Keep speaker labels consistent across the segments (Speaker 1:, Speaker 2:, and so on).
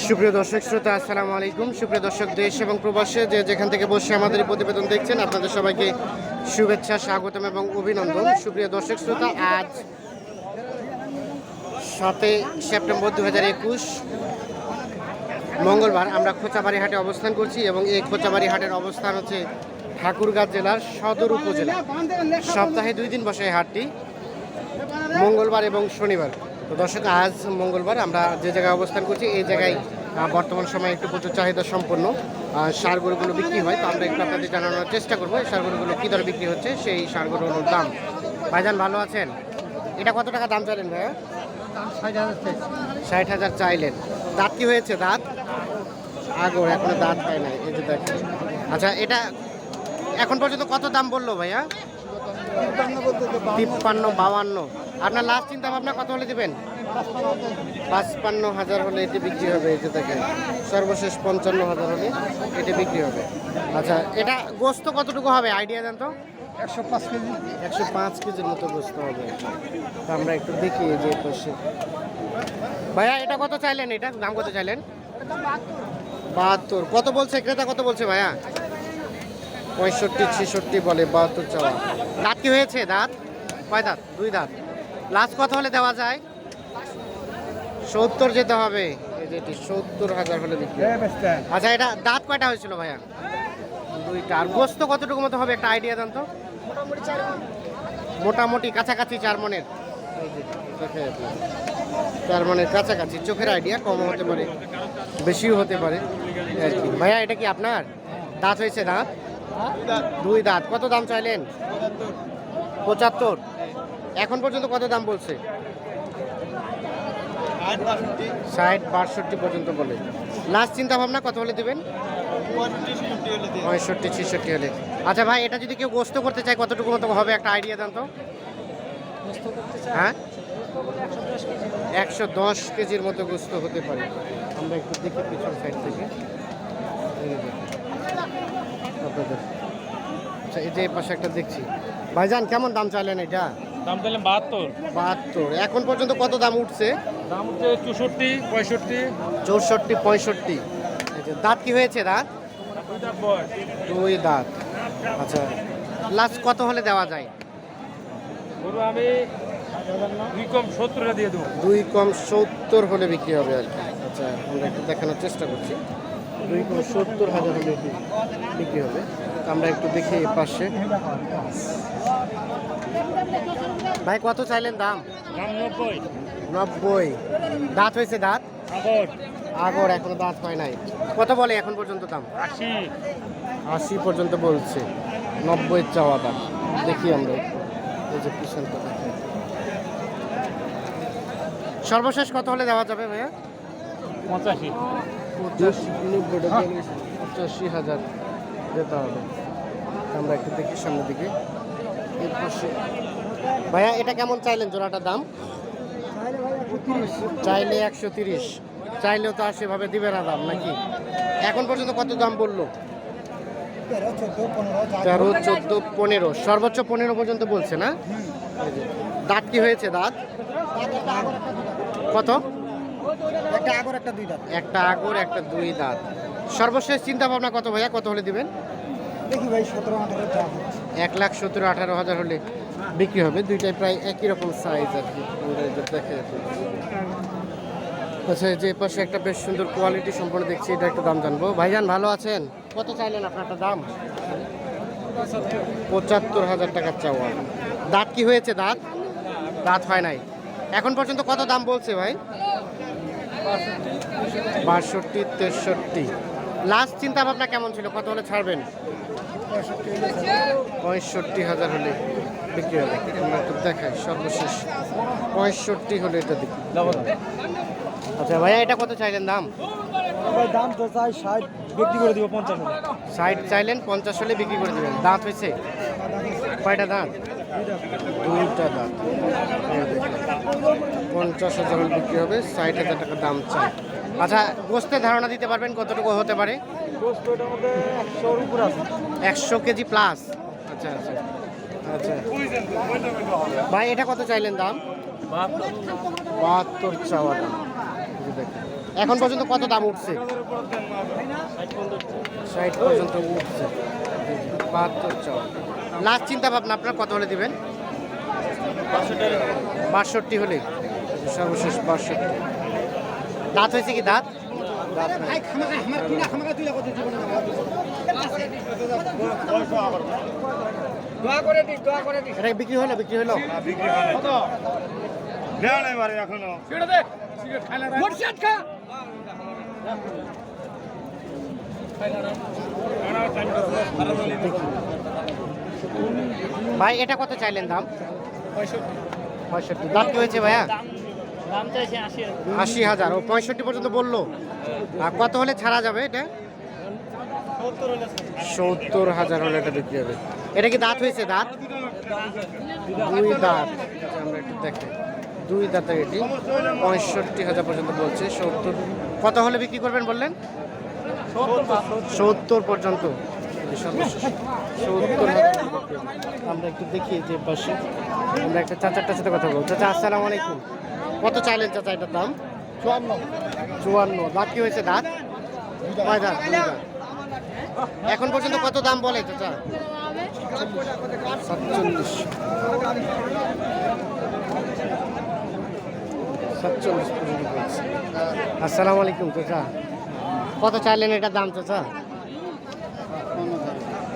Speaker 1: সুপ্রিয় দর্শক, শ্রোতা, আসসালামু আলাইকুম। সুপ্রিয় দর্শক, দেশ এবং প্রবাসে যে যেখান থেকে বসে আমাদের প্রতিবেদন দেখছেন, আপনাদের সবাইকে শুভেচ্ছা, স্বাগতম এবং অভিনন্দন। সুপ্রিয় দর্শক, শ্রোতা, আজ সাতই সেপ্টেম্বর দু হাজার একুশ, মঙ্গলবার আমরা খোঁচাবাড়ি হাটে অবস্থান করছি এবং এই খোঁচাবাড়ি হাটের অবস্থান হচ্ছে ঠাকুরগাঁ জেলার সদর উপজেলা। সপ্তাহে দুই দিন বসে এই হাটটি, মঙ্গলবার এবং শনিবার। তো দর্শক আজ মঙ্গলবার আমরা যে জায়গায় অবস্থান করছি এই জায়গায় বর্তমান সময়ে একটু প্রচুর চাহিদা সম্পন্ন। আহ, সার গরুগুলো বিক্রি হয় তো আমরা একটু আপনাদের জানানোর চেষ্টা করব এই সার গরুগুলো কী দরে বিক্রি হচ্ছে সেই সার গরুগুলোর দাম। ভাইজান ভালো আছেন? এটা কত টাকা দাম চাইলেন ভাইয়া? ষাট হাজার চাইলেন। দাঁত কি হয়েছে? দাঁত? আগর এখনও দাঁত হয় নাই এই যে দেখেন। আচ্ছা এটা এখন পর্যন্ত কত দাম বলল ভাইয়া? তিপ্পান্ন বাউান্ন। আপনার লাস্ট চিন্তা ভাবনা কত হলে দেবেন? পাঁচপান্ন হাজার হলে এটি বিক্রি হবে যে দেখেন। সর্বশেষ পঞ্চান্ন হাজার হলে এটি বিক্রি হবে। আচ্ছা এটা গোস্ত কতটুকু হবে? আইডিয়া দেন তো।
Speaker 2: একশো পাঁচ কেজি।
Speaker 1: একশো পাঁচ কেজির মতো গোস্ত হবে। তো আমরা একটু দেখি এই যে পাশে। ভাইয়া এটা কত চাইলেন এটা? দাম কত চাইলেন? বাহাত্তর। কত বলছে? ক্রেতা কত বলছে ভাইয়া? পঁয়ষট্টি ছেষট্টি বলে বাহাত্তর চাওয়া। দাঁত কি হয়েছে? দাঁত? কয় দাঁত? দুই দাঁত। লাস্ট কত হলে দেওয়া যায়। সত্তর যেতে হবে। এই সত্তর হাজার হলে বিক্রি আচ্ছা এটা দাঁত কয়টা হয়েছিল ভাইয়া? দুইটা। আর গোস্ত কতটুকু মতো হবে একটা আইডিয়া দেন তো? মোটামুটি কাছাকাছি চার মনের। চার মনের কাছাকাছি। চোখের আইডিয়া কম হতে পারে বেশিও হতে পারে। ভাইয়া এটা কি আপনার? দাঁত হয়েছে দাঁত? দুই দাঁত। কত দাম চাইলেন? পঁচাত্তর। এখন পর্যন্ত কত দাম বলছে? ষাট বাষট্টি পর্যন্ত বলে। লাস্ট চিন্তা ভাবনা কত হলে দেবেন? পঁয়ষট্টি ছেষট্টি হলে। আচ্ছা ভাই এটা যদি কেউ গোস্ত করতে চায় কতটুকু মতো হবে? একটা আইডিয়া দেন তো। হ্যাঁ? একশো দশ কেজির মতো গোস্ত হতে পারে। আমরা একটু দেখি পিছন সাইড থেকে। আচ্ছা এই যে পাশে একটা দেখছি। ভাইজান কেমন দাম চাইলেন এটা?
Speaker 3: দাম দিলাম বাহাত্তর।
Speaker 1: বাহাত্তর। এখন পর্যন্ত কত দাম উঠছে?
Speaker 3: দাম হচ্ছে চৌষট্টি পঁয়ষট্টি।
Speaker 1: চৌষট্টি পঁয়ষট্টি। দাঁত কি হয়েছে দাঁত দুই দাঁত। আচ্ছা লাস্ট কত হলে দেওয়া যায়?
Speaker 3: গরু আমি দুই কম সত্তরটা দিয়ে দেবো।
Speaker 1: দুই কম সত্তর হলে বিক্রি হবে আর কি। আচ্ছা আমরা একটু দেখানোর চেষ্টা করছি। দুই কম সত্তর হাজার হলে বিক্রি হবে। আমরা একটু দেখি পাশে। ভাই কত চাইলেন দাম?
Speaker 3: নব্বই।
Speaker 1: নব্বই। দাঁত হয়েছে দাঁত?
Speaker 3: আগর।
Speaker 1: আগর এখনও দাঁত হয় নাই। কত বলে এখন পর্যন্ত দাম?
Speaker 3: আশি।
Speaker 1: আশি পর্যন্ত বলছে। নব্বই চাওয়া দাম। দেখি আমরা এই যে পিছনটা সর্বশেষ কত হলে দেওয়া যাবে ভাইয়া?
Speaker 3: পঁচাশি।
Speaker 1: পঁচাশি পঁচাশি হাজার। যেতে হবে। আমরা একটু দেখি সামনের দিকে। ভাইয়া এটা কেমন চাইলেন জোড়াটার দাম? চাইলে একশো তিরিশ। চাইলেও তো আর সেভাবে দিবে না দাম নাকি? এখন পর্যন্ত কত দাম বলল?
Speaker 2: তেরো চোদ্দ পনেরো।
Speaker 1: সর্বোচ্চ পনেরো পর্যন্ত বলছে না? দাঁত কি হয়েছে দাঁত? কত?
Speaker 2: একটা আগর একটা দুই দাঁত।
Speaker 1: একটা আগর একটা দুই দাঁত। সর্বশেষ চিন্তা ভাবনা কত ভাইয়া? কত হলে দিবেন?
Speaker 2: দেখি ভাই সতেরো আঠারো
Speaker 1: এক লাখ সতেরো আঠারো হাজার হলে বিক্রি হবে। দুইটাই প্রায় একই রকম সাইজ আর কি। দেখে। আচ্ছা যে পাশে একটা বেশ সুন্দর কোয়ালিটি সম্পন্ন দেখছি এটা একটু দাম জানব। ভাইজান ভালো আছেন? কত চাইলেন আপনারটা দাম? পঁচাত্তর হাজার টাকার চাওয়া। দাঁত কি হয়েছে দাঁত? দাঁত হয় নাই। এখন পর্যন্ত কত দাম বলছে ভাই? বাষট্টি তেষট্টি। লাস্ট চিন্তা ভাবনা কেমন ছিল? কত হলে ছাড়বেন? পঁয়ষট্টি হাজার হলে বিক্রি হবে। আমরা একটু দেখাই সর্বশেষ পঁয়ষট্টি হলে এটা দেখি আচ্ছা ভাইয়া এটা কত চাইলেন দাম?
Speaker 2: দাম তো চাই ষাট বিক্রি করে দিব পঞ্চাশ
Speaker 1: ষাট চাইলেন পঞ্চাশ হলে বিক্রি করে দেবেন। দাঁত হয়েছে? কয়টা দাঁত? দুইটা দাঁত। পঞ্চাশ হাজার বিক্রি হবে ষাট হাজার টাকা দাম চাই। আচ্ছা গোস্তের ধারণা দিতে পারবেন কতটুকু হতে পারে? একশো কেজি প্লাস আচ্ছা আচ্ছা। আচ্ছা। ভাই এটা কত চাইলেন দাম? বাহাত্তর চাওয়া দাম। এখন পর্যন্ত কত দাম উঠছে? ষাট পর্যন্ত উঠছে। বাহাত্তর চাওয়া। লাস্ট চিন্তা ভাবনা আপনার কত হলে দেবেন? বাষট্টি হলে। সর্বশেষ বাষট্টি। দাঁত হয়েছে কি দাঁত? বিক্রি হলো বিক্রি হলো? ভাই এটা কত চাইলেন দাম? পঁয়ষট্টি। দাম কি হয়েছে ভাইয়া?
Speaker 4: আশি
Speaker 1: হাজার ও পঁয়ষট্টি পর্যন্ত বলল। আর কত হলে ছাড়া যাবে এটা? সত্তর হাজার হলে এটা বিক্রি হবে। এটা কি দাঁত হয়েছে দাঁত? দুই দাঁত। আচ্ছা, আমরা একটু দেখি। দুই দাঁতের এটি। পঁয়ষট্টি হাজার পর্যন্ত বলছে সত্তর। কত হলে বিক্রি করবেন বললেন? সত্তর পর্যন্ত। সত্তর। আমরা একটু দেখি যে পাশে। আমরা একটা চাচারটার সাথে কথা বলব। চাচা আসসালামু আলাইকুম। কত চাইলেন চাচা এটার দাম? চুয়ান্ন। চুয়ান্ন। দাঁত কি হয়েছে দাঁত? কয় দাঁত? এখন পর্যন্ত কত দাম বলে চাচা? সাতচল্লিশ। সাতচল্লিশ পর্যন্ত বলছে আসসালামু আলাইকুম চাচা। কত চাইলেন এটার দাম চাচা?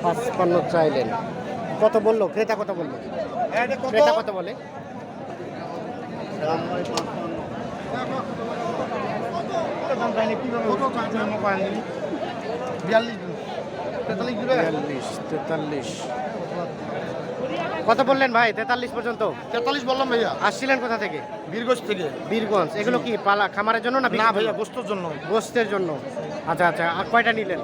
Speaker 1: পাঁচপান্ন চাইলেন। কত বলল? ক্রেতা কত বলল? ক্রেতা কত বলে? কত বললেন ভাই? তেতাল্লিশ পর্যন্ত?
Speaker 5: তেতাল্লিশ বললাম ভাইয়া।
Speaker 1: আসছিলেন কোথা থেকে?
Speaker 5: বীরগঞ্জ থেকে।
Speaker 1: বীরগঞ্জ। এগুলো কি পালা খামারের জন্য না
Speaker 5: না ভাইয়া? গোস্তর জন্য।
Speaker 1: গোস্তের জন্য। আচ্ছা আচ্ছা আর কয়টা নিলেন?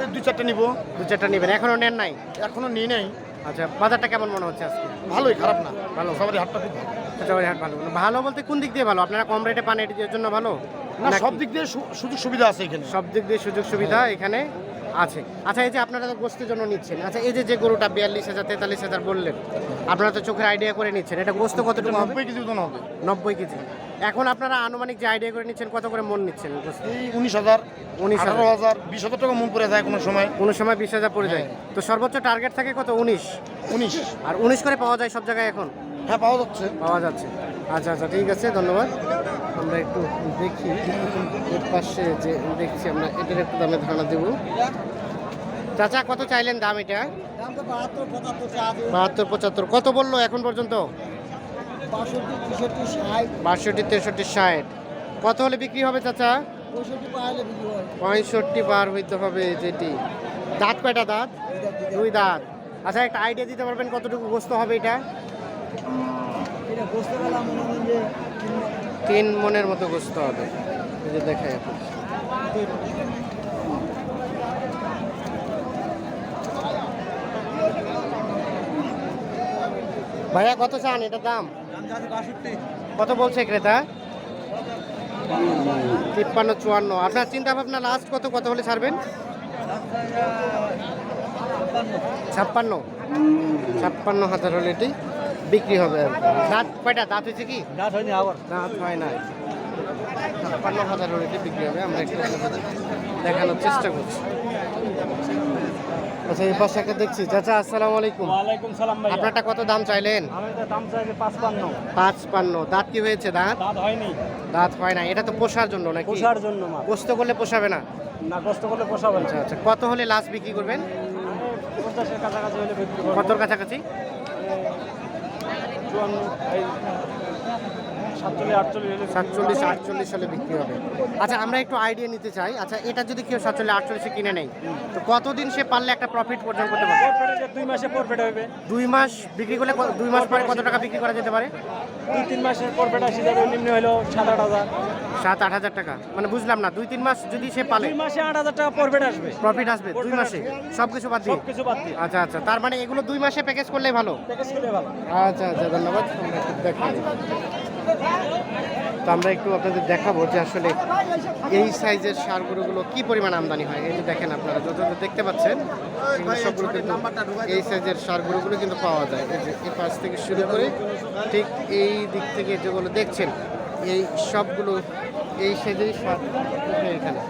Speaker 5: এই দুই চারটে নিবো।
Speaker 1: দু চারটা নিবেন। এখনও নেন নাই?
Speaker 5: এখনও নিই নাই।
Speaker 1: আচ্ছা বাজারটা কেমন মনে হচ্ছে আজকে?
Speaker 5: ভালোই খারাপ না।
Speaker 1: ভালো।
Speaker 5: সবারই হাটটা খুব ভালো।
Speaker 1: সবারই হাট ভালো। ভালো বলতে কোন দিক দিয়ে ভালো? আপনারা কম রেটে পান এটির জন্য ভালো?
Speaker 5: না সব দিক দিয়ে সুযোগ সুবিধা আছে এখানে।
Speaker 1: সব দিক দিয়ে সুযোগ সুবিধা এখানে? আছে। আচ্ছা এই যে আপনারা তো গোস্তের জন্য নিচ্ছেন। আচ্ছা এই যে যে গরুটা বিয়াল্লিশ হাজার তেতাল্লিশ হাজার বললেন আপনারা তো চোখের আইডিয়া করে নিচ্ছেন। এটা গোস্ত কতটুকু
Speaker 5: নব্বই কেজি ওজন হবে।
Speaker 1: নব্বই কেজি। এখন আপনারা আনুমানিক যে আইডিয়া করে নিচ্ছেন কত করে মন নিচ্ছেন
Speaker 5: উনিশ হাজার
Speaker 1: উনিশ
Speaker 5: আঠারো
Speaker 1: হাজার।
Speaker 5: হাজার বিশ হাজার টাকা মন পড়ে যায় কোনো সময়।
Speaker 1: কোনো সময় বিশ হাজার পড়ে যায়। তো সর্বোচ্চ টার্গেট থাকে কত? উনিশ?
Speaker 5: উনিশ।
Speaker 1: আর উনিশ করে পাওয়া যায় সব জায়গায় এখন?
Speaker 5: হ্যাঁ পাওয়া যাচ্ছে।
Speaker 1: পাওয়া যাচ্ছে। আচ্ছা আচ্ছা ঠিক আছে, ধন্যবাদ। আমরা একটু দেখি এর পাশে যে দেখছি আমরা, এটার একটু দামে ধারণা দেব। চাচা, কত চাইলেন দাম এটা?
Speaker 2: বাহাত্তর, পঁচাত্তর,
Speaker 1: কত বলল এখন পর্যন্ত?
Speaker 2: বাষট্টি, তেষট্টি, ষাট।
Speaker 1: কত হলে বিক্রি হবে চাচা?
Speaker 2: পঁয়ষট্টি
Speaker 1: পার হইতে হবে যেটি। দাঁত কয়টা দাঁত? দুই দাঁত। আচ্ছা একটা আইডিয়া দিতে পারবেন কতটুকু গোস্ত হবে এটা? তিন মনের মতো গোস্ত হবে। এই যে দেখাই এখন ভাইয়া কত চান এটার দাম? কত বলছে ক্রেতা? তিপ্পান্ন চুয়ান্ন। আপনার চিন্তা ভাবনা লাস্ট কত কত হলে ছাড়বেন? ছাপ্পান্ন। ছাপ্পান্ন হাজার হলে এটি? বিক্রি হবে। দাঁত কয়টা? দাঁত হয়েছে কি?
Speaker 2: দাঁত হয়নি আবার।
Speaker 1: দাঁত হয় না ছাপ্পান্ন হাজার হলে বিক্রি হবে আমরা একটু দেখানোর চেষ্টা করছি। আচ্ছা এই পাশে একটা দেখছি। চাচা আসসালামু আলাইকুম।
Speaker 4: ওয়ালাইকুম সালাম ভাই
Speaker 1: আপনারটা কত দাম চাইলেন?
Speaker 4: আমি তো দাম চাইছি পাঁচপান্ন।
Speaker 1: পাঁচ পান্ন দাঁত কি হয়েছে দাঁত?
Speaker 4: দাঁত হয়নি।
Speaker 1: দাঁত হয় না এটা তো পোষার জন্য নাকি?
Speaker 4: পোষার জন্য মা।
Speaker 1: পোস্ত করলে পোষাবে না?
Speaker 4: না কষ্ট করলে পোষাবে না।
Speaker 1: আচ্ছা আচ্ছা। কত হলে লাস্ট বিক্রি করবেন?
Speaker 4: কাছাকাছি হলে বিক্রি করব।
Speaker 1: কতর কাছাকাছি?
Speaker 4: চুয়ান্ন এই সাতচল্লিশ আটচল্লিশ
Speaker 1: সালে বিক্রি হবে। আচ্ছা আমরা একটু আইডিয়া নিতে চাই। আচ্ছা এটা যদি কেউ সাতচল্লিশ আটচল্লিশে কিনে নেয় তো কতদিন সে পারলে একটা প্রফিট অর্জন করতে
Speaker 4: পরপেটে দুই মাসে পরপেট হবে।
Speaker 1: দুই মাস বিক্রি করলে দুই মাস পরে কত টাকা বিক্রি করা যেতে পারে?
Speaker 4: দুই তিন মাসের পরপেট আসি যাবে নিম্ন হলো সাত আট হাজার।
Speaker 1: সাত আট হাজার টাকা। মানে বুঝলাম না দুই তিন মাস যদি সে পালে
Speaker 4: দুই মাসে আট হাজার টাকা পরপেট আসবে।
Speaker 1: প্রফিট আসবে দুই মাসে। সব কিছু বাদ দিয়ে?
Speaker 4: সব কিছু বাদ দিয়ে।
Speaker 1: আচ্ছা আচ্ছা তার মানে এগুলো দুই মাসে প্যাকেজ করলেই ভালো?
Speaker 4: প্যাকেজ করলে ভালো।
Speaker 1: আচ্ছা আচ্ছা ধন্যবাদ। দেখাই তো আমরা একটু আপনাদের দেখাবো যে আসলে এই সাইজের সার গরুগুলো কি পরিমাণ আমদানি হয়। এই যে দেখেন আপনারা, যত দেখতে পাচ্ছেন সবগুলো এই সাইজের সার গরুগুলো কিন্তু পাওয়া যায়। এই যে এই পাশ থেকে শুরু করে ঠিক এই দিক থেকে যেগুলো দেখছেন, এই সবগুলো এই সাইজেরই সার এখানে।